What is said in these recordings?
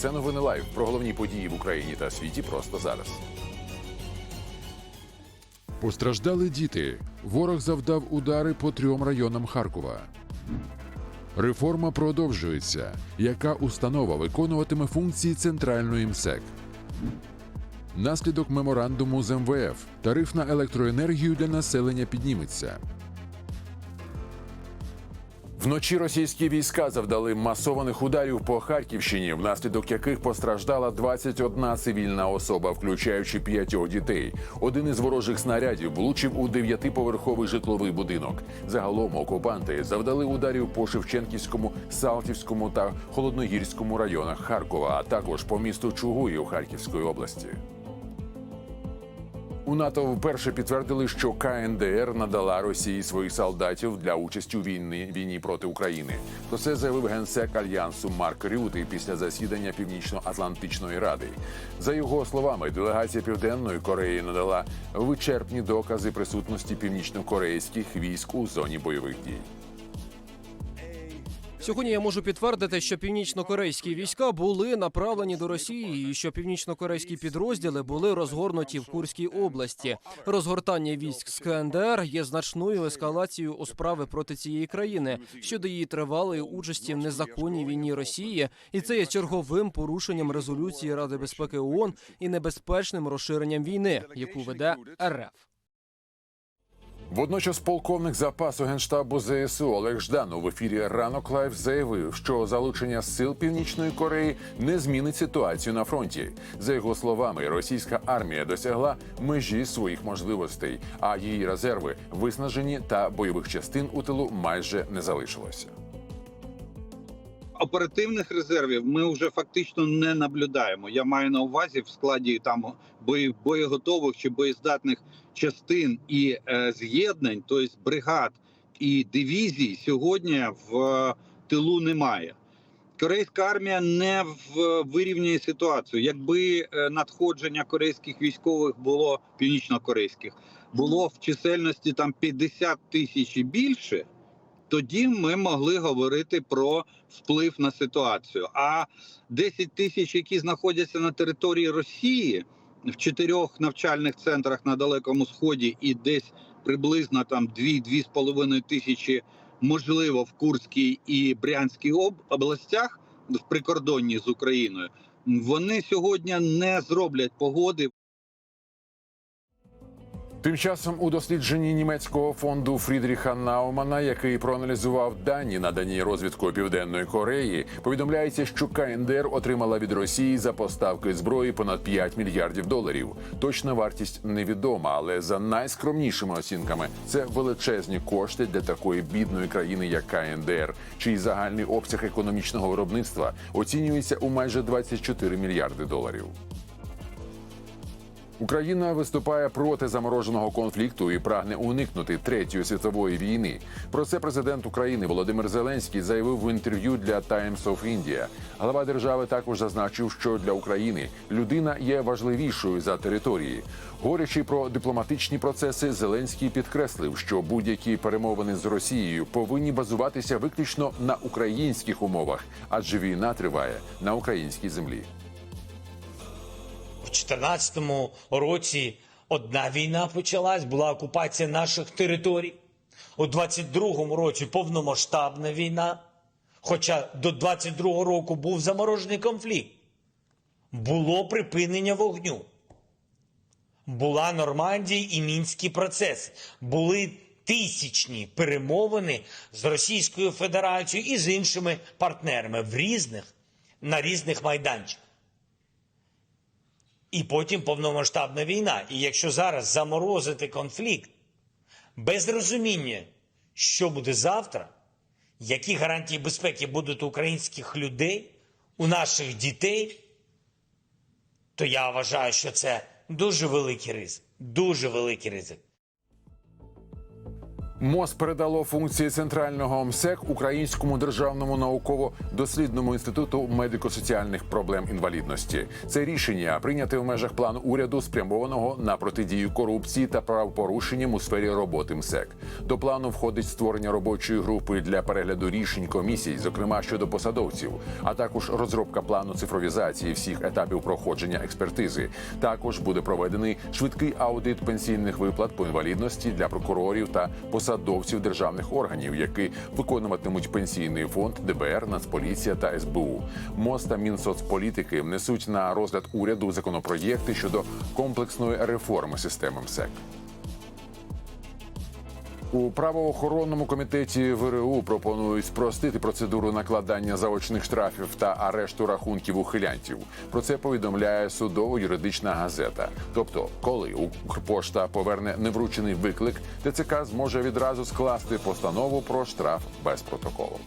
Це новини лайв про головні події в Україні та світі просто зараз. Постраждали діти. Ворог завдав удари по трьом районам Харкова. Реформа продовжується. Яка установа виконуватиме функції центральної МСЕК? Наслідок меморандуму з МВФ. Тариф на електроенергію для населення підніметься. Вночі російські війська завдали масованих ударів по Харківщині, внаслідок яких постраждала 21 цивільна особа, включаючи п'ятьох дітей. Один із ворожих снарядів влучив у дев'ятиповерховий житловий будинок. Загалом окупанти завдали ударів по Шевченківському, Салтівському та Холодногірському районах Харкова, а також по місту Чугуїв Харківської області. У НАТО вперше підтвердили, що КНДР надала Росії своїх солдатів для участі у війні, війні проти України. Про це заявив генсек альянсу Марк Рюти після засідання Північно-Атлантичної ради. За його словами, делегація Південної Кореї надала вичерпні докази присутності північнокорейських військ у зоні бойових дій. Сьогодні я можу підтвердити, що північно-корейські війська були направлені до Росії, і що північно-корейські підрозділи були розгорнуті в Курській області. Розгортання військ з КНДР є значною ескалацією у справи проти цієї країни щодо її тривалої участі в незаконній війні Росії, і це є черговим порушенням резолюції Ради безпеки ООН і небезпечним розширенням війни, яку веде РФ. Водночас полковник запасу генштабу ЗСУ Олег Жданов в ефірі Ранок Лайв заявив, що залучення сил Північної Кореї не змінить ситуацію на фронті. За його словами, російська армія досягла межі своїх можливостей, а її резерви виснажені та бойових частин у тилу майже не залишилося. Оперативних резервів ми вже фактично не наблюдаємо. Я маю на увазі в складі там боєготових чи боєздатних частин і е, з'єднань, тобто бригад і дивізій, сьогодні в е, тилу немає. Корейська армія не в- вирівнює ситуацію. Якби е, надходження корейських військових було північно-корейських, було в чисельності там 50 тисяч і більше, тоді ми могли говорити про вплив на ситуацію. А 10 тисяч, які знаходяться на території Росії в чотирьох навчальних центрах на далекому сході, і десь приблизно там 2-2,5 тисячі, можливо, в Курській і Брянській областях в прикордонні з Україною. Вони сьогодні не зроблять погоди Тим часом у дослідженні німецького фонду Фрідріха Наумана, який проаналізував дані, надані розвідкою Південної Кореї, повідомляється, що КНДР отримала від Росії за поставки зброї понад 5 мільярдів доларів. Точна вартість невідома, але за найскромнішими оцінками це величезні кошти для такої бідної країни, як КНДР, чий загальний обсяг економічного виробництва оцінюється у майже 24 мільярди доларів. Україна виступає проти замороженого конфлікту і прагне уникнути третьої світової війни. Про це президент України Володимир Зеленський заявив в інтерв'ю для Times of India. Глава держави також зазначив, що для України людина є важливішою за території. Говорячи про дипломатичні процеси, Зеленський підкреслив, що будь-які перемовини з Росією повинні базуватися виключно на українських умовах, адже війна триває на українській землі. В 2014 році одна війна почалась, була окупація наших територій. У 22-му році повномасштабна війна. Хоча до 22-го року був заморожений конфлікт. Було припинення вогню. Була Нормандія і Мінський процес. Були тисячні перемовини з Російською Федерацією і з іншими партнерами в різних на різних майданчиках. І потім повномасштабна війна. І якщо зараз заморозити конфлікт без розуміння, що буде завтра, які гарантії безпеки будуть у українських людей, у наших дітей, то я вважаю, що це дуже великий ризик. Дуже великий ризик. МОЗ передало функції центрального МСЕК Українському державному науково-дослідному інституту медико-соціальних проблем інвалідності. Це рішення прийняте в межах плану уряду, спрямованого на протидію корупції та правопорушенням у сфері роботи МСЕК. До плану входить створення робочої групи для перегляду рішень комісій, зокрема щодо посадовців, а також розробка плану цифровізації всіх етапів проходження експертизи. Також буде проведений швидкий аудит пенсійних виплат по інвалідності для прокурорів та посадовців державних органів, які виконуватимуть пенсійний фонд, ДБР, Нацполіція та СБУ. МОЗ та Мінсоцполітики внесуть на розгляд уряду законопроєкти щодо комплексної реформи системи МСЕК. У правоохоронному комітеті ВРУ пропонують спростити процедуру накладання заочних штрафів та арешту рахунків ухилянтів. Про це повідомляє судово-юридична газета. Тобто, коли Укрпошта поверне невручений виклик, ТЦК зможе відразу скласти постанову про штраф без протоколу.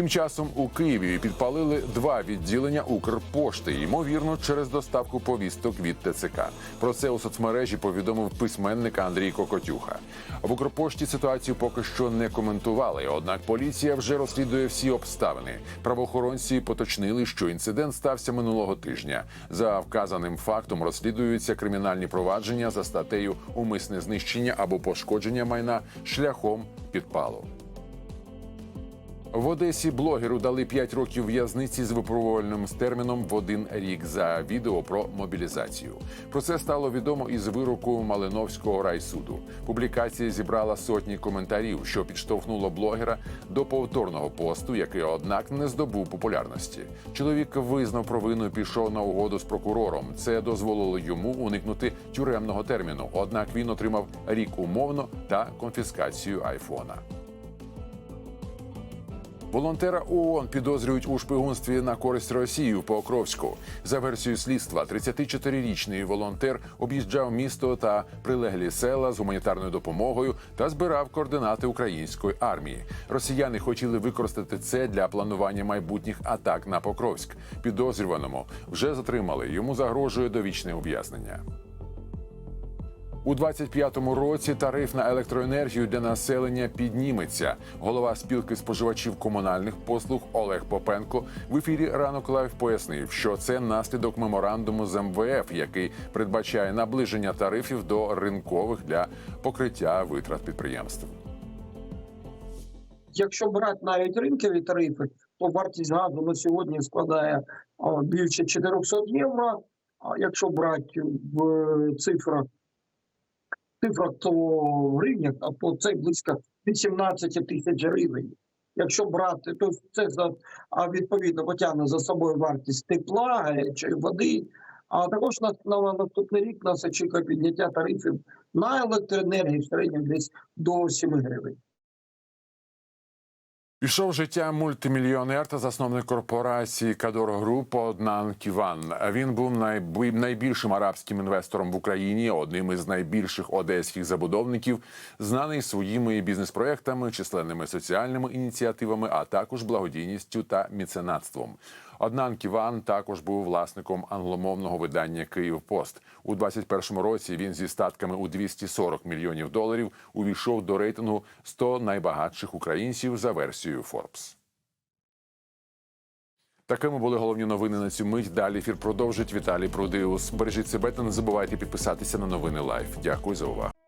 Тим часом у Києві підпалили два відділення Укрпошти, ймовірно, через доставку повісток від ТЦК. Про це у соцмережі повідомив письменник Андрій Кокотюха. В Укрпошті ситуацію поки що не коментували. Однак поліція вже розслідує всі обставини. Правоохоронці поточнили, що інцидент стався минулого тижня. За вказаним фактом розслідуються кримінальні провадження за статтею умисне знищення або пошкодження майна шляхом підпалу. В Одесі блогеру дали 5 років в'язниці з випробувальним терміном в один рік за відео про мобілізацію. Про це стало відомо із вироку Малиновського райсуду. Публікація зібрала сотні коментарів, що підштовхнуло блогера до повторного посту, який, однак, не здобув популярності. Чоловік визнав провину, і пішов на угоду з прокурором. Це дозволило йому уникнути тюремного терміну. Однак він отримав рік умовно та конфіскацію айфона. Волонтера ООН підозрюють у шпигунстві на користь Росії в Покровську. За версією слідства, 34-річний волонтер об'їжджав місто та прилеглі села з гуманітарною допомогою та збирав координати української армії. Росіяни хотіли використати це для планування майбутніх атак на Покровськ. Підозрюваному вже затримали. Йому загрожує довічне ув'язнення. У 25-му році тариф на електроенергію для населення підніметься. Голова спілки споживачів комунальних послуг Олег Попенко в ефірі ранок лайв пояснив, що це наслідок меморандуму з МВФ, який передбачає наближення тарифів до ринкових для покриття витрат підприємств. Якщо брати навіть ринкові тарифи, то вартість газу на сьогодні складає більше 400 євро. А якщо брати в цифрах, цифрах то в гривнях, а то це близько 18 тисяч гривень. Якщо брати, то це за а відповідно потягне за собою вартість тепла, гарячої води. А також на, на наступний рік нас очікує підняття тарифів на електроенергію в середньому десь до 7 гривень. Пішов життя мультимільйонер та засновник корпорації Кадор Груп Однан Ківан. Він був найбільшим арабським інвестором в Україні, одним із найбільших одеських забудовників, знаний своїми бізнес-проектами, численними соціальними ініціативами, а також благодійністю та міценатством. Однан Ківан також був власником англомовного видання Київ Пост у 21-му році. Він зі статками у 240 мільйонів доларів увійшов до рейтингу 100 найбагатших українців за версією Forbes. Такими були головні новини на цю мить. Далі ефір продовжить Віталій Прудиус. Бережіть себе та не забувайте підписатися на новини Лайф. Дякую за увагу.